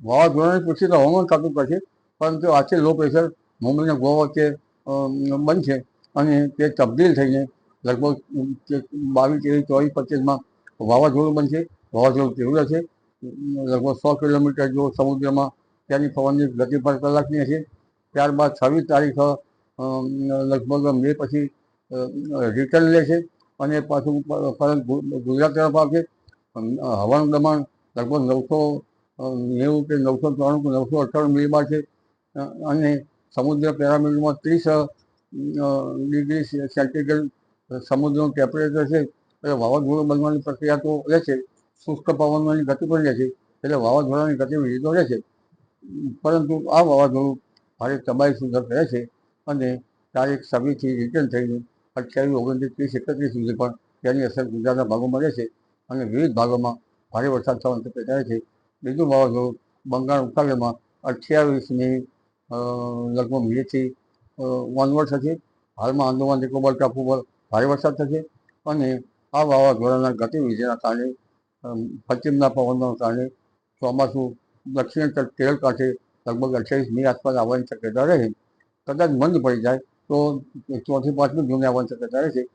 વાવાઝોડાની પૂછી તો હવામાન ખાતું કરશે પરંતુ આજે લો પ્રેશર મુંબઈને ગોવા અમ, બનશે અને તે તબદીલ થઈને લગભગ બાવીસ ત્રેવીસ ચોવીસ પચીસમાં વાવાઝોડું બનશે વાવાઝોડું તીવ્ર છે લગભગ સો કિલોમીટર જો સમુદ્રમાં ત્યાંની પવનની ગતિ પર કલાકની હશે. ત્યારબાદ છવ્વીસ તારીખ લગભગ મે પછી રિટર્ન લેશે અને પાછું પરત ગુજરાત તરફ આવશે હવાનું દબાણ લગભગ નવસો નેવું કે નવસો ત્રાણું કે નવસો અઠ્ઠાણું મિલીબાર છે. અને સમુદ્ર પેરામીટરમાં ત્રીસ ડિગ્રી સેન્ટીગ્રેડ સમુદ્રનું ટેમ્પરેચર છે. એટલે વાવાઝોડું બનવાની પ્રક્રિયા તો રહે છે. શુષ્ક પવનની ગતિ પણ રહે છે. એટલે વાવાઝોડાની ગતિવિધિ તો રહે છે. પરંતુ આ વાવાઝોડું ભારે તબાહી રહે છે અને તારીખ છવ્વીસથી રિટર્ન થઈને અઠ્યાવીસ, ઓગણત્રીસ ત્રીસ એકત્રીસ સુધી પણ તેની અસર ગુજરાતના ભાગોમાં રહેશે અને વિવિધ ભાગોમાં ભારે વરસાદ થવાની શક્યતા રહે છે. બીજું વાવાઝોડું બંગાળ ઉપસાગરમાં અઠ્યાવીસમી લગભગ મેથી ઓનવર્ડ થશે હાલમાં આંદોમાન નિકોબાર ટાપુ પર ભારે વરસાદ થશે અને આ વાવાઝોડાના ગતિવિધિના કારણે પશ્ચિમના પવનના કારણે ચોમાસું દક્ષિણ કેરળ કાંઠે લગભગ અઠ્યાવીસ મી આસપાસ આવવાની શક્યતા રહે. કદાચ મંદ પડી જાય તો ચોથી પાંચમી જૂને આવવાની શક્યતા રહેશે